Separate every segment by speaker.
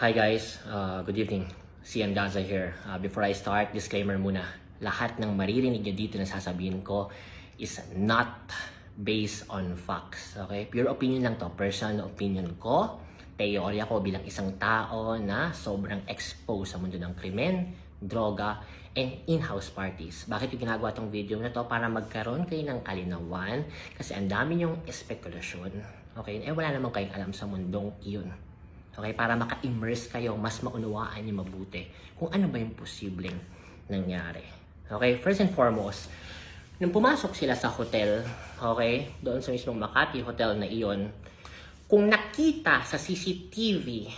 Speaker 1: Hi guys, uh, good evening. Sian Daza here. Uh, before I start, disclaimer muna. Lahat ng maririnig nyo dito na sasabihin ko is not based on facts. Okay? Pure opinion lang to. Personal opinion ko. Teorya ko bilang isang tao na sobrang exposed sa mundo ng krimen, droga, and in-house parties. Bakit yung ginagawa tong video na to? Para magkaroon kayo ng kalinawan kasi ang dami yung espekulasyon. Okay? Eh wala naman kayong alam sa mundong iyon. Okay, para maka-immerse kayo, mas maunawaan niyo mabuti kung ano ba yung posibleng nangyari. Okay, first and foremost, nung pumasok sila sa hotel, okay, doon sa mismong Makati Hotel na iyon, kung nakita sa CCTV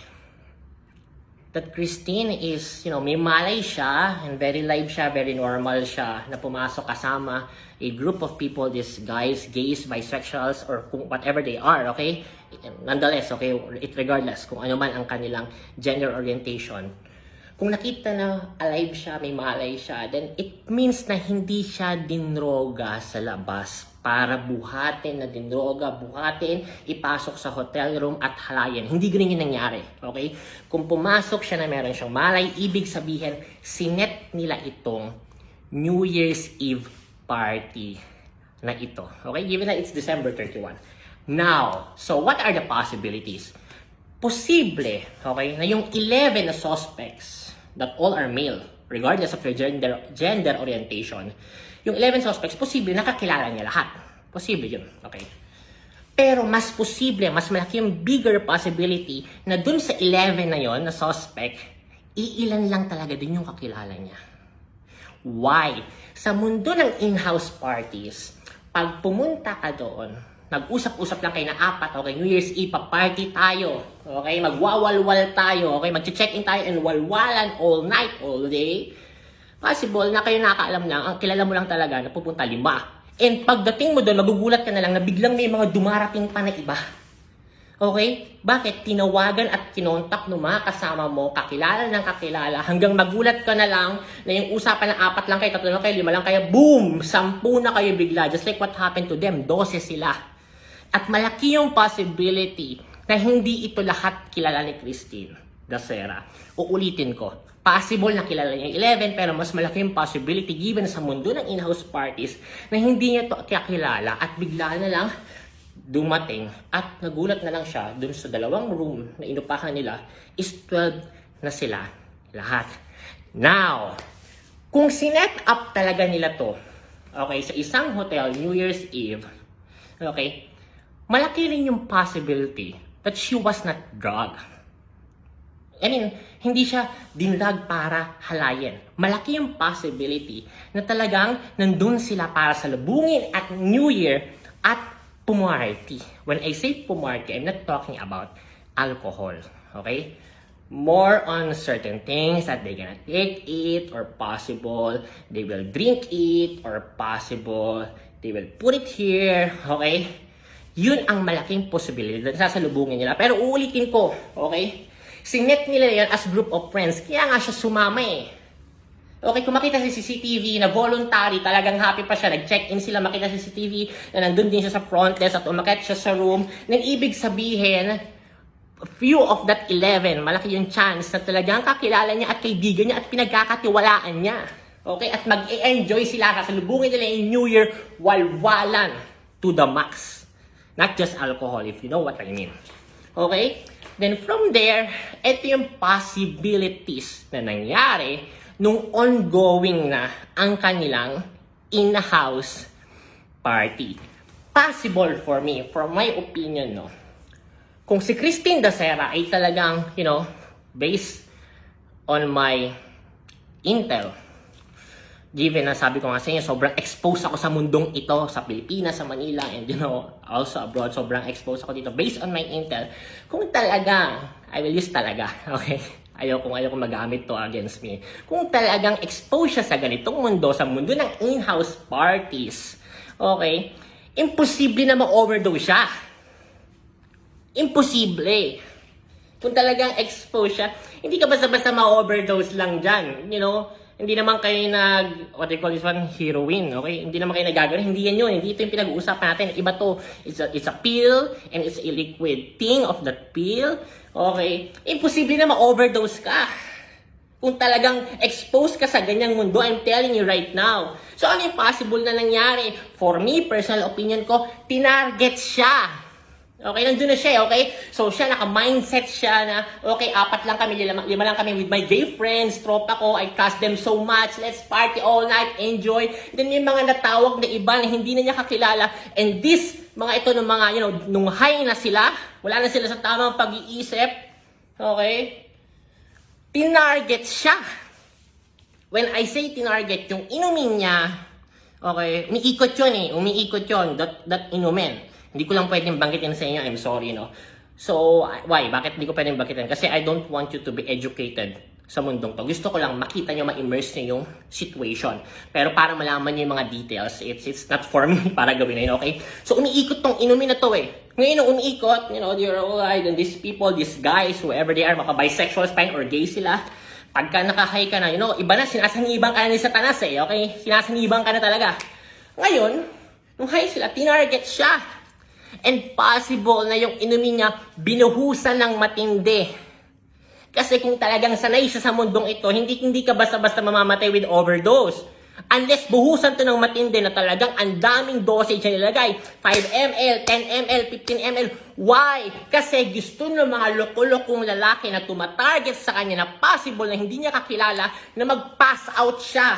Speaker 1: that Christine is, you know, may malay siya and very live siya, very normal siya na pumasok kasama a group of people, these guys, gays, bisexuals, or kung whatever they are, okay? Nonetheless, okay, it regardless kung ano man ang kanilang gender orientation. Kung nakita na alive siya, may malay siya, then it means na hindi siya dinroga sa labas para buhatin na dinroga, buhatin, ipasok sa hotel room at halayan. Hindi ganun yung nangyari. Okay? Kung pumasok siya na meron siyang malay, ibig sabihin, sinet nila itong New Year's Eve party na ito. Okay? Given that it's December 31. Now, so what are the possibilities? Posible, okay, na yung 11 na suspects that all are male, regardless of their gender, gender orientation, yung 11 suspects, posible nakakilala niya lahat. Posible yun, okay? Pero mas posible, mas malaki yung bigger possibility na dun sa 11 na yon na suspect, iilan lang talaga din yung kakilala niya. Why? Sa mundo ng in-house parties, pag pumunta ka doon, nag-usap-usap lang kayo na apat, okay, New Year's Eve, pa-party tayo, okay, magwawalwal tayo, okay, mag-check-in tayo and walwalan all night, all day, possible na kayo nakakaalam lang, ang kilala mo lang talaga na pupunta lima. And pagdating mo doon, magugulat ka na lang na biglang may mga dumarating pa na iba. Okay? Bakit? Tinawagan at kinontak ng mga kasama mo, kakilala ng kakilala, hanggang magulat ka na lang na yung usapan ng apat lang kayo, tatlo lang kayo, lima lang kayo, boom! Sampu na kayo bigla. Just like what happened to them. Dose sila. At malaki yung possibility na hindi ito lahat kilala ni Christine Dacera. Uulitin ko. Possible na kilala niya yung 11 pero mas malaki yung possibility given sa mundo ng in-house parties na hindi niya to kakilala at bigla na lang dumating at nagulat na lang siya dun sa dalawang room na inupahan nila is 12 na sila lahat. Now, kung sinet up talaga nila to, okay, sa isang hotel, New Year's Eve, okay, malaki rin yung possibility that she was not drugged. I mean, hindi siya dinlag para halayin. Malaki yung possibility na talagang nandun sila para sa labungin at New Year at pumarty. When I say pumarty, I'm not talking about alcohol. Okay? More on certain things that they gonna take it or possible they will drink it or possible they will put it here. Okay? Yun ang malaking possibility na sasalubungin nila. Pero uulitin ko, okay? Sinet nila yan as group of friends. Kaya nga siya sumama eh. Okay, kung makita sa CCTV na voluntary, talagang happy pa siya, nag-check-in sila, makita sa CCTV na nandun din siya sa front desk at umakit siya sa room, nang ibig sabihin, few of that 11, malaki yung chance na talagang kakilala niya at kaibigan niya at pinagkakatiwalaan niya. Okay, at mag-enjoy sila, kasalubungin nila yung New Year walwalan to the max. Not just alcohol, if you know what I mean. Okay? Then from there, ito yung possibilities na nangyari nung ongoing na ang kanilang in-house party. Possible for me, from my opinion, no, kung si Christine Dacera ay talagang, you know, based on my intel, given na sabi ko nga sa inyo, sobrang exposed ako sa mundong ito, sa Pilipinas, sa Manila, and you know, also abroad, sobrang exposed ako dito. Based on my intel, kung talaga, I will use talaga, okay? Ayaw kong ayaw magamit to against me. Kung talagang exposed siya sa ganitong mundo, sa mundo ng in-house parties, okay? Imposible na ma-overdose siya. Imposible. Kung talagang exposed siya, hindi ka basta-basta ma-overdose lang dyan. You know, Hindi naman kayo nag, what they call this one, heroin, okay? Hindi naman kayo nagagano. Hindi yan yun. Hindi ito yung pinag-uusapan natin. Iba to. It's a, it's a pill and it's a liquid thing of that pill. Okay? Imposible na ma-overdose ka. Kung talagang exposed ka sa ganyang mundo, I'm telling you right now. So ano yung possible na nangyari? For me, personal opinion ko, tinarget siya. Okay, nandun na siya, eh, okay? So siya, naka-mindset siya na, okay, apat lang kami, lima, lima lang kami with my gay friends, tropa ko, I trust them so much, let's party all night, enjoy. Then may mga natawag na iba na hindi na niya kakilala, and this, mga ito ng mga, you know, nung high na sila, wala na sila sa tamang pag-iisip, okay? tinarget siya. When I say tinarget, yung inumin niya, okay, umiikot yun eh, umiikot yun, that, that inumin. Hindi ko lang pwedeng banggitin sa inyo, I'm sorry, no? So, why? Bakit hindi ko pwedeng banggitin? Kasi I don't want you to be educated sa mundong to. Gusto ko lang makita nyo, ma-immerse nyo yung situation. Pero para malaman nyo yung mga details, it's, it's not for me para gawin na yun, okay? So, umiikot tong inumin na to eh. Ngayon, umiikot, you know, you're all right, and these people, these guys, whoever they are, maka bisexuals pa yun, or gay sila, pagka nakahay ka na, you know, iba na, sinasanibang ka na ni Satanas eh, okay? Sinasanibang ka na talaga. Ngayon, nung high sila, tinarget siya. And possible na yung inumin niya, binuhusan ng matindi. Kasi kung talagang sanay siya sa mundong ito, hindi hindi ka basta-basta mamamatay with overdose. Unless buhusan to ng matindi na talagang ang daming dosage na nilagay. 5 ml, 10 ml, 15 ml. Why? Kasi gusto ng mga loko-lokong lalaki na tumatarget sa kanya na possible na hindi niya kakilala na mag-pass out siya.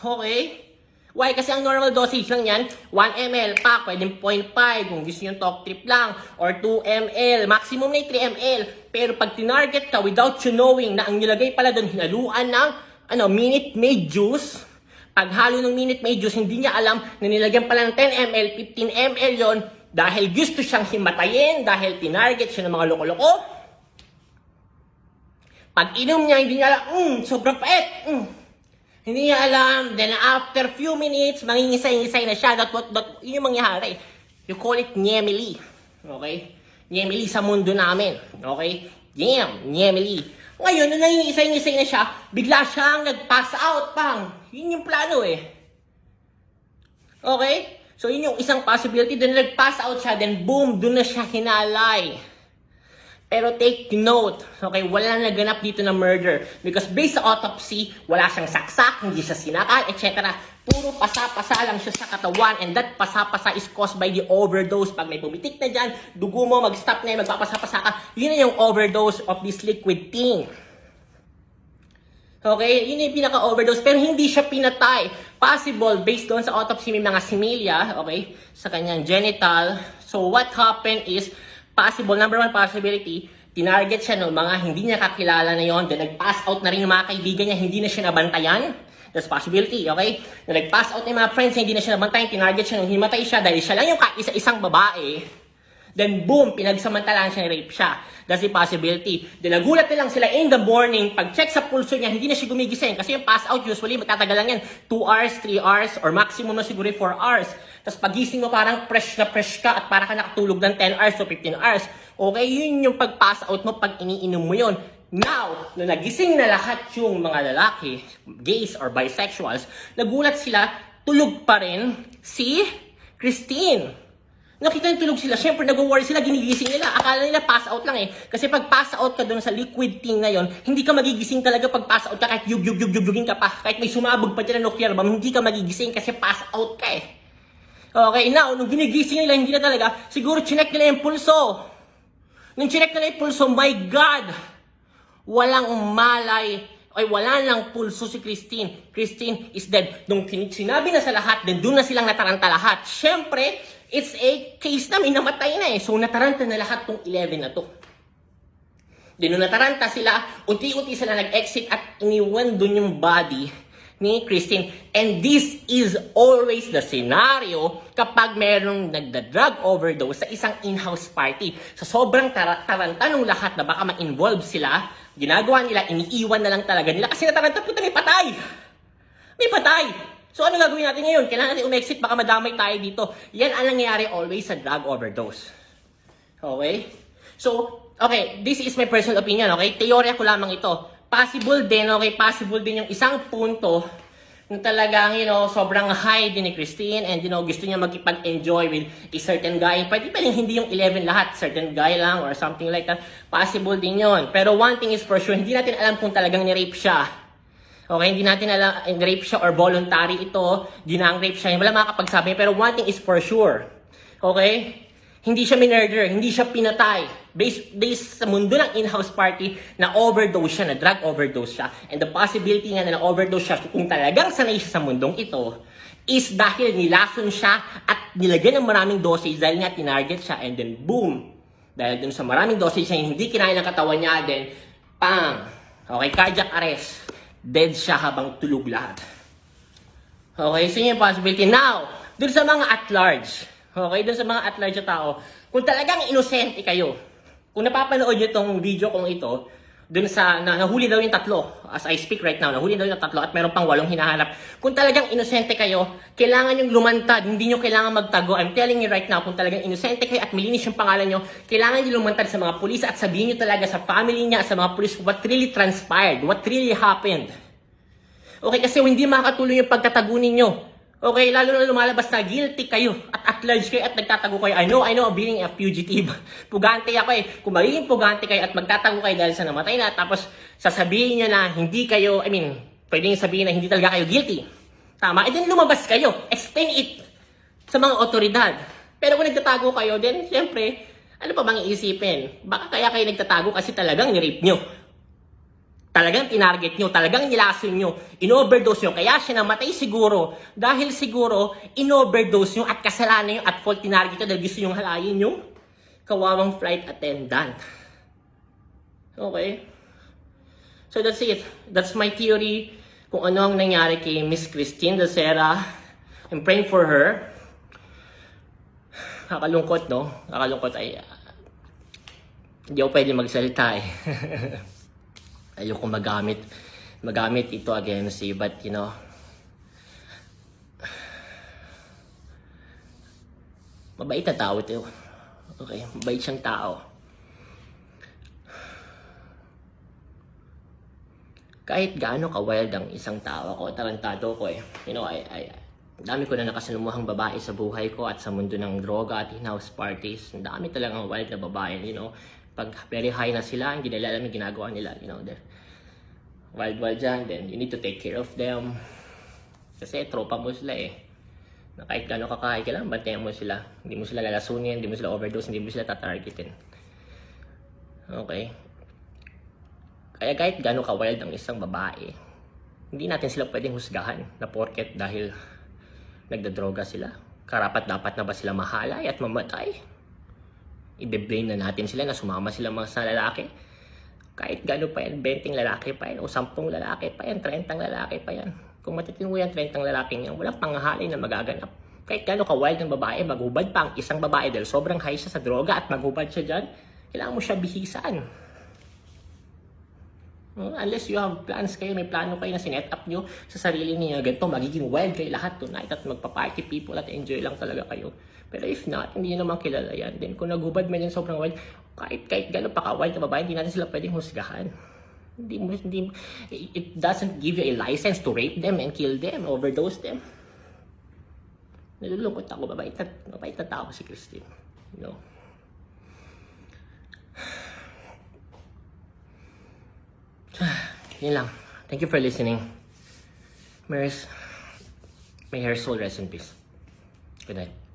Speaker 1: Okay? Why? Kasi ang normal dosage lang yan, 1 ml pa, pwedeng 0.5 kung gusto nyo talk trip lang, or 2 ml, maximum na yung 3 ml. Pero pag tinarget ka without you knowing na ang nilagay pala doon, hinaluan ng ano, Minute Maid juice, paghalo ng Minute Maid juice, hindi niya alam na nilagyan pala ng 10 ml, 15 ml yon dahil gusto siyang himatayin, dahil tinarget siya ng mga loko-loko. Pag inom niya, hindi niya alam, mm, sobrang pait, mm, hindi niya alam. Then after few minutes, mangingisay-ngisay na siya. That what, that, yun yung mangyari. You call it nyemili. Okay? Nyemili sa mundo namin. Okay? Nyem, nyemili. Ngayon, nung nangingisay-ngisay na siya, bigla siyang nag-pass out, pang. Yun yung plano eh. Okay? So, yun yung isang possibility. Then, nag-pass out siya. Then, boom, dun na siya hinalay. Pero take note, okay, wala naganap dito na murder. Because based sa autopsy, wala siyang saksak, hindi siya sinakal, etc. Puro pasa-pasa lang siya sa katawan and that pasa-pasa is caused by the overdose. Pag may pumitik na dyan, dugo mo, mag-stop na yun, magpapasa-pasa ka, yun na yung overdose of this liquid thing. Okay, yun yung pinaka-overdose. Pero hindi siya pinatay. Possible, based doon sa autopsy, may mga similya, okay, sa kanyang genital. So, what happened is, possible, number one possibility, tinarget siya ng mga hindi niya kakilala na yon, then nag-pass out na rin yung mga kaibigan niya, hindi na siya nabantayan. That's possibility, okay? Na nag-pass out na yung mga friends niya, hindi na siya nabantayan, tinarget siya nung himatay siya dahil siya lang yung isa-isang babae. Then boom, pinagsamantalaan siya, rape siya. That's the possibility. Then nagulat na lang sila in the morning, pag check sa pulso niya, hindi na siya gumigising. Kasi yung pass out usually, magtatagal lang yan. 2 hours, 3 hours, or maximum na siguro 4 hours. Tapos pagising mo parang fresh na fresh ka at para ka nakatulog ng 10 hours to 15 hours. Okay, yun yung pag-pass out mo pag iniinom mo yun. Now, nung nagising na lahat yung mga lalaki, gays or bisexuals, nagulat sila, tulog pa rin si Christine. Nakita yung tulog sila, syempre nag-worry sila, ginigising nila. Akala nila pass out lang eh. Kasi pag pass out ka doon sa liquid thing na yon, hindi ka magigising talaga pag pass out ka kahit yug yug yug yugin ka pa. Kahit may sumabog pa dyan na nuclear bomb, hindi ka magigising kasi pass out ka eh. Okay, now, nung ginigising nila, hindi na talaga, siguro chinek nila yung pulso. Nung chinek nila yung pulso, my God! Walang malay ay wala lang pulso si Christine. Christine is dead. Nung sinabi na sa lahat, then doon na silang nataranta lahat. Siyempre, it's a case na may namatay na eh. So nataranta na lahat tong 11 na to. Then nung nataranta sila, unti-unti sila nag-exit at iniwan doon yung body ni Christine. And this is always the scenario kapag merong nagda-drug overdose sa isang in-house party. Sa sobrang tar- taranta ng lahat na baka ma-involve sila, ginagawa nila, iniiwan na lang talaga nila kasi nataranta, puta may patay! May patay! So ano gagawin natin ngayon? Kailangan natin umexit, baka madamay tayo dito. Yan ang nangyayari always sa drug overdose. Okay? So, okay, this is my personal opinion, okay? Teorya ko lamang ito. Possible din, okay, possible din yung isang punto na talagang, you know, sobrang high din ni Christine and, you know, gusto niya magkipag-enjoy with a certain guy. Pwede pa rin hindi yung 11 lahat, certain guy lang or something like that. Possible din yon Pero one thing is for sure, hindi natin alam kung talagang ni-rape siya. Okay, hindi natin alam, rape siya or voluntary ito, ginang-rape siya. Wala makakapagsabi. Pero one thing is for sure. Okay? Hindi siya minurder, hindi siya pinatay. Based, based sa mundo ng in-house party, na overdose siya, na drug overdose siya. And the possibility nga na na-overdose siya, kung talagang sanay siya sa mundong ito, is dahil nilason siya at nilagyan ng maraming dosage dahil nga tinarget siya and then boom! Dahil dun sa maraming dosage na hindi kinaya ng katawan niya, then pang! Okay, cardiac arrest. Dead siya habang tulog lahat. Okay, so yun yung possibility. Now, dun sa mga at large, okay, dun sa mga at large tao, kung talagang inosente kayo, kung napapanood nyo itong video kong ito, dun sa, na, nahuli daw yung tatlo, as I speak right now, nahuli daw yung tatlo at meron pang walong hinahanap. Kung talagang inosente kayo, kailangan yung lumantad, hindi nyo kailangan magtago. I'm telling you right now, kung talagang inosente kayo at malinis yung pangalan nyo, kailangan nyo lumantad sa mga pulis at sabihin nyo talaga sa family niya, sa mga pulis, what really transpired, what really happened. Okay, kasi hindi makakatuloy yung pagtatago ninyo. Okay, lalo na lumalabas na guilty kayo at at large kayo at nagtatago kayo. I know, I know, being a fugitive. Pugante ako eh. Kung magiging pugante kayo at magtatago kayo dahil sa namatay na, tapos sasabihin nyo na hindi kayo, I mean, pwedeng sabihin na hindi talaga kayo guilty. Tama? E then lumabas kayo. Explain it sa mga otoridad. Pero kung nagtatago kayo, then syempre, ano pa bang iisipin? Baka kaya kayo nagtatago kasi talagang nirape nyo. Talagang tinarget nyo, talagang nilason nyo, in-overdose nyo, kaya siya namatay siguro. Dahil siguro, in-overdose nyo at kasalanan nyo at fault tinarget nyo dahil gusto nyo halayin yung kawawang flight attendant. Okay? So that's it. That's my theory kung ano ang nangyari kay Miss Christine Dacera. I'm praying for her. Kakalungkot, no? Kakalungkot ay... ah, hindi ako pwede magsalita eh. ayoko magamit magamit ito against you but you know mabait na tao ito okay mabait siyang tao kahit gaano ka wild ang isang tao ako tarantado ko eh you know I, I dami ko na nakasalumuhang babae sa buhay ko at sa mundo ng droga at in-house parties. Dami talagang wild na babae, you know. Pag very high na sila, hindi nila alam yung ginagawa nila, you know. They're wild wild dyan, then you need to take care of them. Kasi tropa mo sila eh. Na kahit gano'n kakahay, kailangan bantayan mo sila. Hindi mo sila lalasunin, hindi mo sila overdose, hindi mo sila tatargetin. Okay? Kaya kahit gano'n ka-wild ang isang babae, hindi natin sila pwedeng husgahan na porket dahil nagdadroga sila. Karapat dapat na ba sila mahalay at mamatay? Ibe-blame na natin sila na sumama sila mga sa lalaki. Kahit gano'n pa yan, 20 lalaki pa yan, o 10 lalaki pa yan, 30 lalaki pa yan. Kung matitino yan, 30 lalaking yan, walang pangahalay na magaganap. Kahit gano'n ka-wild ng babae, maghubad pa ang isang babae dahil sobrang high siya sa droga at maghubad siya dyan, kailangan mo siya bihisan. Hmm, Unless you have plans kayo, may plano kayo na sinet up nyo sa sarili niyo, ganito, magiging wild kayo lahat tonight at magpa-party people at enjoy lang talaga kayo. Pero if not, hindi nyo naman kilala yan. Then kung nagubad man yan sobrang wild, kahit, kahit gano'n pa ka-wild na babae, hindi natin sila pwedeng husgahan. Hindi hindi, it doesn't give you a license to rape them and kill them, overdose them. Nalulungkot ako, mabait na, mabait na tao si Christine. You know? Yun lang. Thank you for listening. Maris, may her soul rest in peace. Good night.